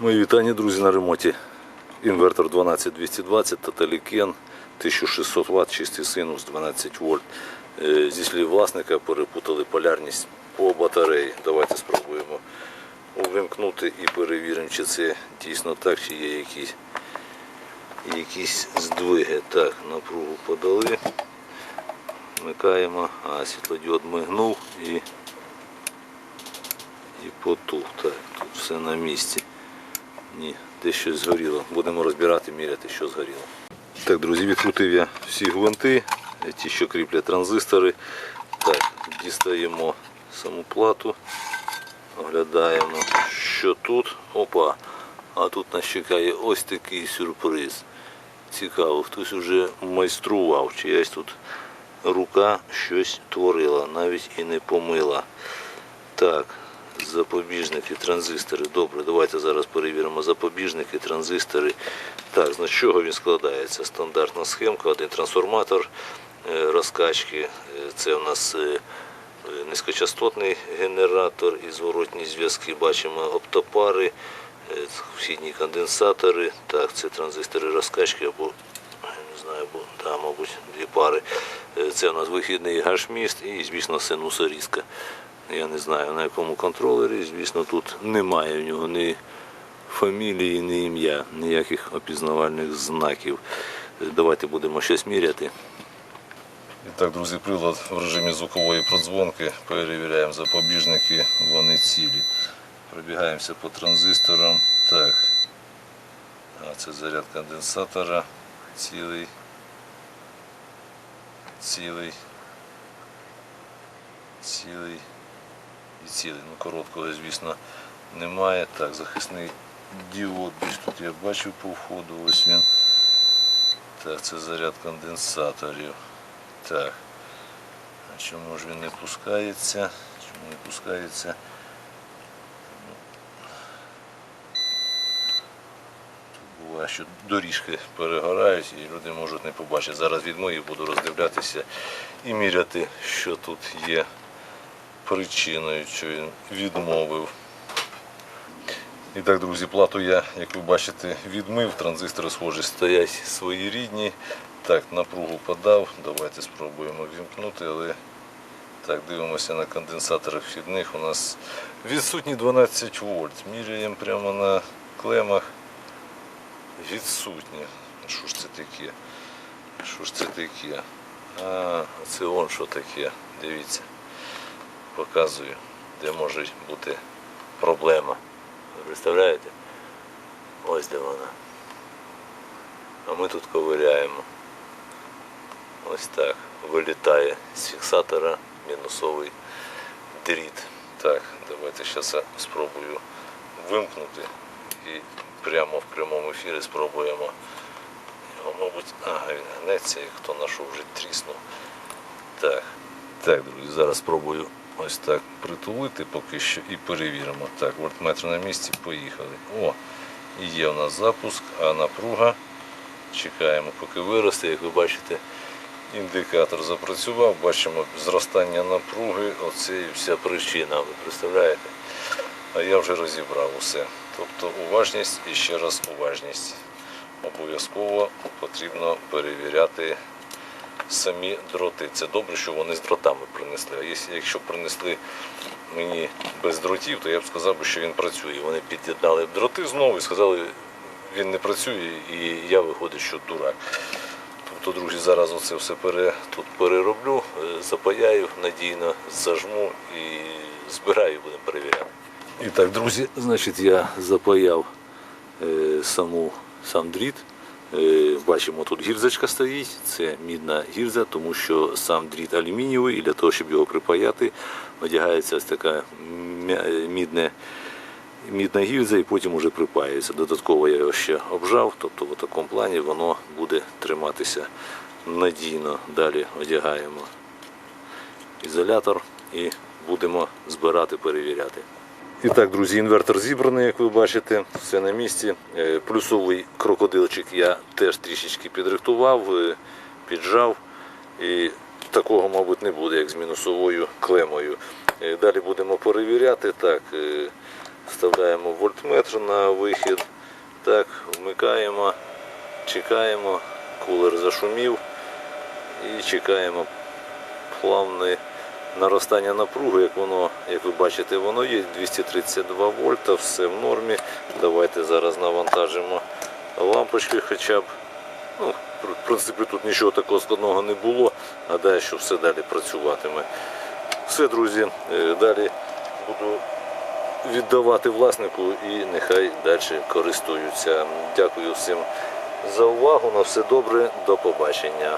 Мої вітання, друзі, на ремонті. Інвертор 12220 Таталікен 1600 Вт, чистий синус 12 вольт. Е, Зі слів власника перепутали полярність по батареї. Давайте спробуємо увімкнути і перевіримо, чи це дійсно так, чи є якісь, якісь здвиги. Так, напругу подали. Вмикаємо, а світлодіод мигнув і, і потух. Так, тут все на місці. Ні, десь щось згоріло. Будемо розбирати, міряти, що згоріло. Так, друзі, відкрутив я всі гвинти, ті, що кріплять транзистори. Так, дістаємо саму плату, оглядаємо, що тут. Опа, а тут нас чекає ось такий сюрприз. Цікаво, хтось вже майстрував, чиясь тут рука щось творила, навіть і не помила. Так, запобіжники, транзистори. Добре, давайте зараз перевіримо запобіжники, транзистори. Так, з чого він складається? Стандартна схемка, один трансформатор е, розкачки. Е, Це у нас е, низькочастотний генератор і зворотні зв'язки. Бачимо оптопари, вхідні конденсатори. Так, це транзистори розкачки або не мабуть, дві пари. Це у нас вихідний гашміст і, звісно, синусорізка. Я не знаю на якому контролері. Звісно, тут немає в нього ні фамілії, ні ім'я, ніяких опізнавальних знаків. Давайте будемо щось міряти. І так, друзі, прилад в режимі звукової продзвонки. Перевіряємо запобіжники, вони цілі. Пробігаємося по транзисторам. Так. Це заряд конденсатора. Цілий. Цілий. Цілий. І цілий. Ну, короткого, звісно, немає. Так, захисний діод десь тут я бачив по входу. Ось він. Так, це заряд конденсаторів. Так. А чому ж він не пускається? Чому не пускається? Буває, що доріжки перегорають і люди можуть не побачити. Зараз відмою буду роздивлятися і міряти, що тут є причиною, що він відмовив. І так, друзі, плату я, як ви бачите, відмив. Транзистори схожі стоять свої рідні. Так, напругу подав. Давайте спробуємо вімкнути, але так, дивимося на конденсатори вхідних. У нас відсутні 12 вольт. Міряємо прямо на клемах. Відсутні. Що ж це таке? Що ж це таке? А, це он що таке. Дивіться. Показую, де може бути проблема. Ви представляєте? Ось де вона. А ми тут ковиряємо. Ось так. Вилітає з фіксатора мінусовий дріт. Так, давайте зараз я спробую вимкнути і прямо в прямому ефірі спробуємо. Його, мабуть, ага, він гнеться, і хто знайшов вже тріснув. Так. Так, друзі, зараз спробую ось так притулити поки що і перевіримо. Так, вольтметр на місці, поїхали. О, і є у нас запуск, а напруга. Чекаємо, поки виросте. Як ви бачите, індикатор запрацював, бачимо зростання напруги, оце і вся причина. Ви представляєте? А я вже розібрав усе. Тобто уважність і ще раз уважність. Обов'язково потрібно перевіряти самі дроти. Це добре, що вони з дротами принесли. А якщо- якщо принесли мені без дротів, то я б сказав, що він працює. Вони під'єднали дроти знову і сказали, він не працює, і я виходить, що дурак. Тобто, друзі, зараз оце все пере, тут перероблю, е, запаяю надійно, зажму і збираю, будемо перевіряти. І так, друзі, значить, я запаяв е, саму, сам дріт. Е, Бачимо, тут гірзочка стоїть, це мідна гірза, тому що сам дріт алюмінієвий, і для того, щоб його припаяти, одягається ось така е, мідне, мідна гільза і потім уже припаюється. Додатково я його ще обжав, тобто в такому плані воно буде триматися надійно. Далі одягаємо ізолятор і будемо збирати, перевіряти. І так, друзі, інвертор зібраний, як ви бачите, все на місці. Е, Плюсовий крокодилчик я теж трішечки підрихтував, е, піджав. І такого, мабуть, не буде, як з мінусовою клемою. Е, Далі будемо перевіряти. Так, Вставляємо вольтметр на вихід. Так, вмикаємо, чекаємо, кулер зашумів і чекаємо плавне наростання напруги, як воно, як ви бачите, воно є 232 вольта, все в нормі. Давайте зараз навантажимо лампочки хоча б. Ну, в принципі, тут нічого такого складного не було, гадаю, що все далі працюватиме. Все, друзі, е, далі буду віддавати власнику і нехай далі користуються. Дякую всім за увагу. На все добре, до побачення.